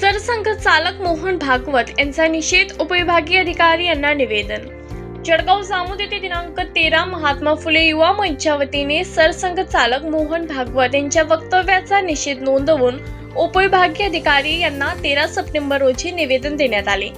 सरसंघ चालक मोहन भागवत यांचा निषेध उपविभागीय अधिकारी यांना निवेदन. जळगाव जामोद येथे दिनांक तेरा महात्मा फुले युवा मंचच्या वतीने सरसंघ चालक मोहन भागवत यांच्या वक्तव्याचा निषेध नोंदवून उपविभागीय अधिकारी यांना तेरा सप्टेंबर रोजी निवेदन देण्यात आले.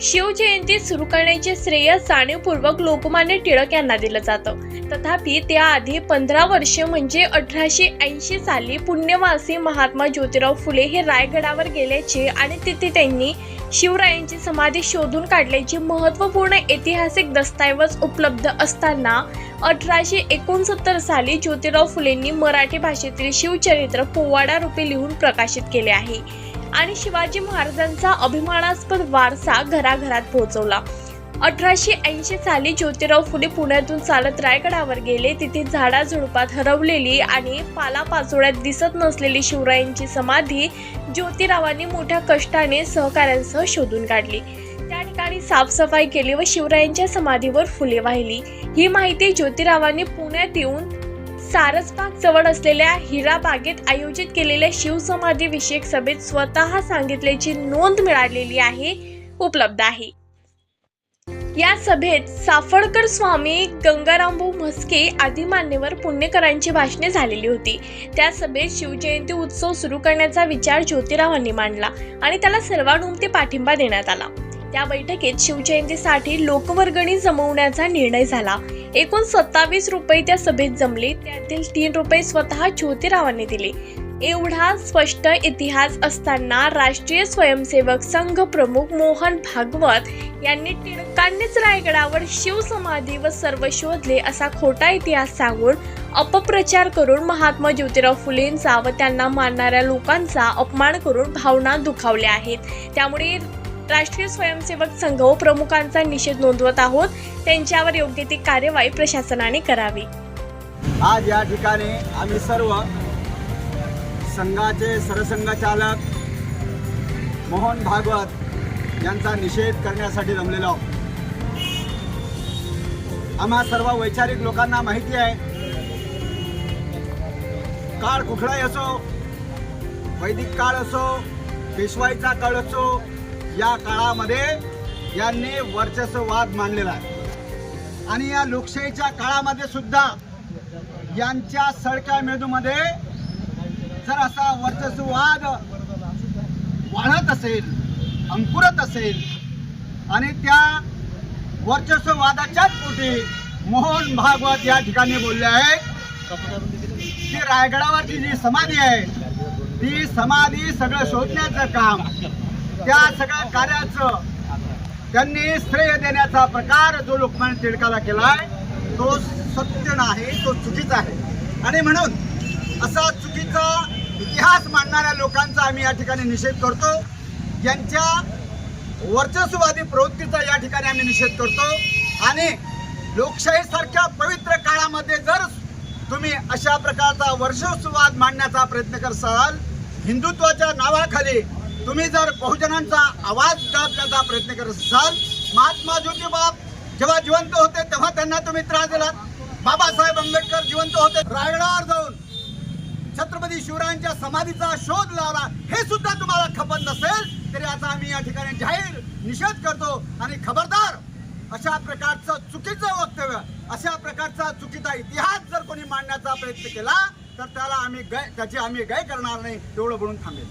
शिवजयंती सुरू करण्याचे श्रेय जाणीवपूर्वक लोकमान्य टिळक यांना दिलं जातं. तथापि त्याआधी पंधरा वर्षे म्हणजे अठराशे ऐंशी साली पुण्यवासी महात्मा ज्योतिराव फुले हे रायगडावर गेल्याचे आणि तिथे त्यांनी शिवरायांची समाधी शोधून काढल्याची महत्त्वपूर्ण ऐतिहासिक दस्तऐवज उपलब्ध असताना अठराशे एकोणसत्तर साली ज्योतिराव फुलेंनी मराठी भाषेतील शिवचरित्र पोवाडा रूपे लिहून प्रकाशित केले आहे. आणि शिवाजी महाराजांचा अभिमानास्पद वारसा घराघरात पोहोचवला. अठराशे ऐंशी साली ज्योतिराव फुले पुण्यातून चालत रायगडावर गेले. तिथे झाडाझुडपात हरवलेली आणि पालापाचोळ्यात दिसत नसलेली शिवरायांची समाधी ज्योतिरावांनी मोठ्या कष्टाने सहकाऱ्यांसह शोधून काढली. त्या ठिकाणी साफसफाई केली व शिवरायांच्या समाधीवर फुले वाहिली. ही माहिती ज्योतिरावांनी पुण्यात येऊन सारसबाग जवळ असलेल्या हिराबागेत आयोजित केलेल्या शिवसमाधी विषयक सभेत स्वतः सांगितल्याची नोंद मिळालेली आहे उपलब्ध आहे. या सभेत साफळकर स्वामी गंगारामभाऊ म्हस्के आदी मान्यवर पुण्यकरांची भाषणे झालेली होती. त्या सभेत शिवजयंती उत्सव सुरू करण्याचा विचार ज्योतिरावांनी मांडला आणि त्याला सर्वानुमते पाठिंबा देण्यात आला. त्या बैठकीत शिवजयंतीसाठी लोकवर्गणी जमवण्याचा निर्णय झाला. एकूण सत्तावीस रुपये त्या सभेत जमले. त्यातील तीन रुपये स्वतः ज्योतिरावांनी दिले. एवढा स्पष्ट इतिहास असताना राष्ट्रीय स्वयंसेवक संघ प्रमुख मोहन भागवत यांनी टिळकांनीच रायगडावर शिवसमाधी व सर्व शोधले असा खोटा इतिहास सांगून अपप्रचार करून महात्मा ज्योतिराव फुलेंचा व त्यांना मानणाऱ्या लोकांचा अपमान करून भावना दुखावल्या आहेत. त्यामुळे राष्ट्रीय स्वयंसेवक संघ व प्रमुखांचा निषेध नोंदवत आहोत. त्यांच्यावर योग्य ती कार्यवाही प्रशासनाने करावी. आज या ठिकाणी आम्ही सर्व संघाचे सरसंघचालक मोहन भागवत यांचा निषेध करण्यासाठी जमलेलो आहोत. आम्हा सर्व वैचारिक लोकांना माहिती आहे काळ कुठलाही असो वैदिक काळ असो पेशवाईचा काळ असो या काळामध्ये यांनी वर्चस्ववाद मांडलेला आहे. आणि या लोकशाहीच्या काळामध्ये सुद्धा यांच्या सडक्या मेदूमध्ये जर असा वर्चस्ववाद वाढत असेल अंकुरत असेल आणि त्या वर्चस्ववादाच्याच पोटी मोहन भागवत या ठिकाणी बोलले आहेत की रायगडावरची जी समाधी आहे ती समाधी सगळं शोधण्याचं काम त्या सगळ्या कार्याचं त्यांनी श्रेय देण्याचा प्रकार जो लोकमान्य टिळकाला केलाय तो सत्य नाही तो चुकीचा आहे. आणि म्हणून असा चुकीचा इतिहास मांडणाऱ्या लोकांचा आम्ही या ठिकाणी निषेध करतो. यांच्या वर्चस्ववादी प्रवृत्तीचा या ठिकाणी आम्ही निषेध करतो. आणि लोकशाहीसारख्या पवित्र काळामध्ये जर तुम्ही अशा प्रकारचा वर्चस्ववाद मांडण्याचा प्रयत्न करसाल हिंदुत्वाच्या नावाखाली तुम्ही जर बहुजनांचा आवाज दाबण्याचा प्रयत्न करत असाल महात्मा ज्योतिबा जेव्हा जिवंत होते तेव्हा त्यांना तुम्ही त्रास दिलात. बाबासाहेब आंबेडकर जिवंत होते रायगडावर जाऊन छत्रपती शिवरायांच्या समाधीचा शोध लावला हे सुद्धा तुम्हाला खपत नसेल तरी आता आम्ही या ठिकाणी जाहीर निषेध करतो आणि खबरदार अशा प्रकारचं चुकीचं वक्तव्य अशा प्रकारचा चुकीचा इतिहास जर कोणी मांडण्याचा प्रयत्न केला तर त्याला आम्ही गय त्याची आम्ही गय करणार नाही एवढं बोलून थांबेल